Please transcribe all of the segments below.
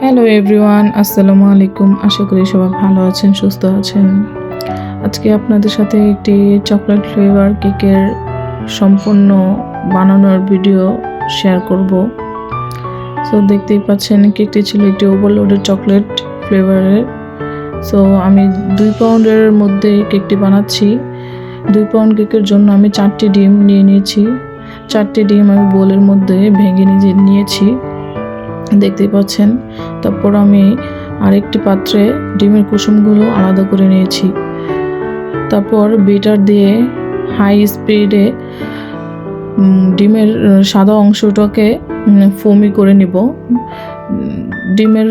Hello everyone আসসালামু আলাইকুম আশা করি সবাই ভালো আছেন, সুস্থ আছেন। আজকে আপনাদের সাথে একটি চকলেট ফ্লেভার কেকের সম্পূর্ণ বানানোর ভিডিও শেয়ার করব। সো দেখতেই পাচ্ছেন কেকটি ছিল একটি ওভারলোডেড চকলেট ফ্লেভারের সো আমি দুই পাউন্ডের মধ্যে কেকটি বানাচ্ছি। দুই পাউন্ড কেকের জন্য আমি চারটি ডিম নিয়ে নিয়েছি। চারটি ডিম আমি বোলের মধ্যে ভেঙে নিজে নিয়েছি। দেখতেই পাচ্ছেন। তারপর আমি আরেকটি পাত্রে ডিমের কুসুমগুলো আলাদা করে নিয়েছি। তারপর বিটার দিয়ে হাই স্পিডে ডিমের সাদা অংশটাকে ফোমি করে নিব। ডিমের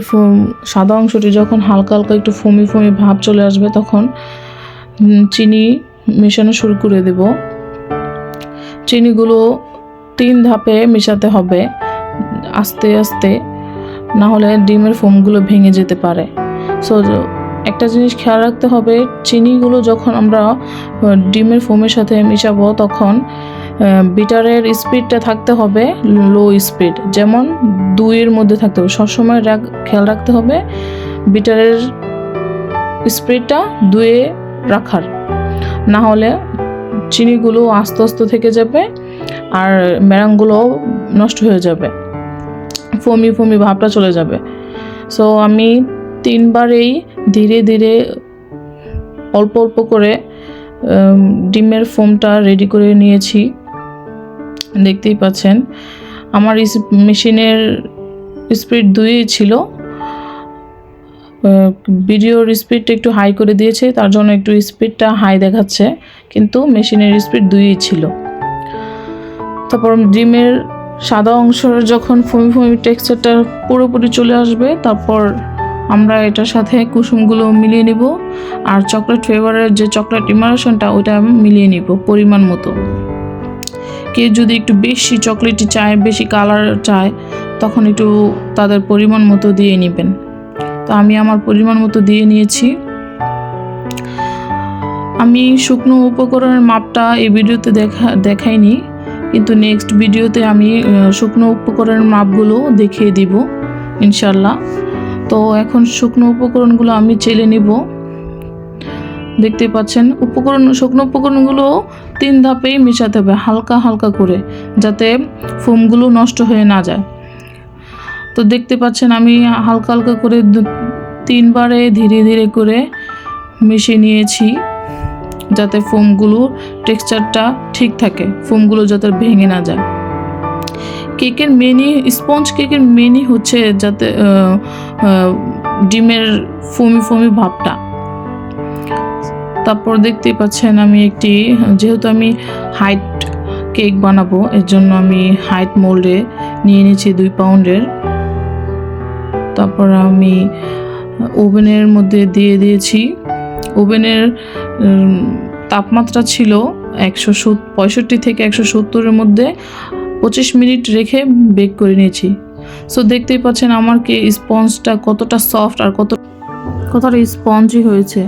সাদা অংশটি যখন হালকা হালকা একটু ফোমি ফোমি ভাব চলে আসবে তখন চিনি মেশানো শুরু করে দেব। চিনিগুলো তিন ধাপে মেশাতে হবে। আস্তে আস্তে না হলে ডিমের ফোমগুলো ভেঙে যেতে পারে। সো একটা জিনিস খেয়াল রাখতে হবে, চিনিগুলো যখন আমরা ডিমের ফোমের সাথে মিশাবো তখন বিটারের স্পিডটা থাকতে হবে লো স্পিড। যেমন দুইয়ের মধ্যে থাকতে হবে। সবসময় খেয়াল রাখতে হবে, বিটারের স্পিডটা দুয়ে রাখার। না হলে চিনিগুলো আস্তে আস্তে থেকে যাবে আর ম্যারাংগুলো নষ্ট হয়ে যাবে। ফমি ফমি ভাবটা চলে যাবে। সো আমি তিনবারেই ধীরে ধীরে অল্প অল্প করে ডিমের ফোমটা রেডি করে নিয়েছি। দেখতেই পাচ্ছেন, আমার মেশিনের স্পিড দুই ছিল। ভিডিওর স্পিডটা একটু হাই করে দিয়েছে, তার জন্য একটু স্পিডটা হাই দেখাচ্ছে, কিন্তু মেশিনের স্পিড দুই ছিল। তারপর ডিমের সাদা অংশের যখন ফুমি ফুমি টেক্সচারটা পুরোপুরি চলে আসবে, তারপর আমরা এটার সাথে কুসুমগুলো মিলিয়ে নিব, আর চকলেট ফ্লেভারের যে চকলেট ইমারেশনটা ওটা মিলিয়ে নিব পরিমাণ মতো। কেউ যদি একটু বেশি চকলেটই চায়, বেশি কালার চায়, তখন একটু তাদের পরিমাণ মতো দিয়ে নেবেন। তো আমি আমার পরিমাণ মতো দিয়ে নিয়েছি। আমি শুকনো উপকরণের মাপটা এই ভিডিওতে দেখা, দেখাইনি। কিন্তু নেক্সট ভিডিওতে আমি শুকনো উপকরণের মাপগুলো দেখিয়ে দিব ইনশাল্লাহ তো এখন শুকনো উপকরণগুলো আমি চেলে নিব। দেখতে পাচ্ছেন, উপকরণ, শুকনো উপকরণগুলো তিন ধাপেই মেশাতে হবে, হালকা হালকা করে, যাতে ফোমগুলো নষ্ট হয়ে না যায়। তো দেখতে পাচ্ছেন, আমি হালকা হালকা করে তিনবারে ধীরে ধীরে করে মিশিয়ে নিয়েছি। যাতে ফোমগুলো টেক্সচারটা ঠিক থাকে, ফোমগুলো যাতে ভেঙে না যায়। কেকের মেনি স্পঞ্জ কেকের মেনি হচ্ছে যাতে ডিমের ফোমি ফোমি ভাবটা। তারপর দেখতেই পাচ্ছেন আমি একটি, যেহেতু আমি হাইট কেক বানাবো এর জন্য আমি হাইট মোল্ডে নিয়ে নিয়েছি দুই পাউন্ডের। তারপর আমি ওভেনের মধ্যে দিয়ে দিয়েছি। ওভেনের তাপমাত্রা ছিল একশো পঁয়ষট্টি থেকে একশো সত্তরের মধ্যে পঁচিশ মিনিট রেখে বেক করে নিয়েছি। সো দেখতেই পাচ্ছেন আমার কি স্পঞ্জটা কতটা সফট আর কত কতটা স্পঞ্জই হয়েছে।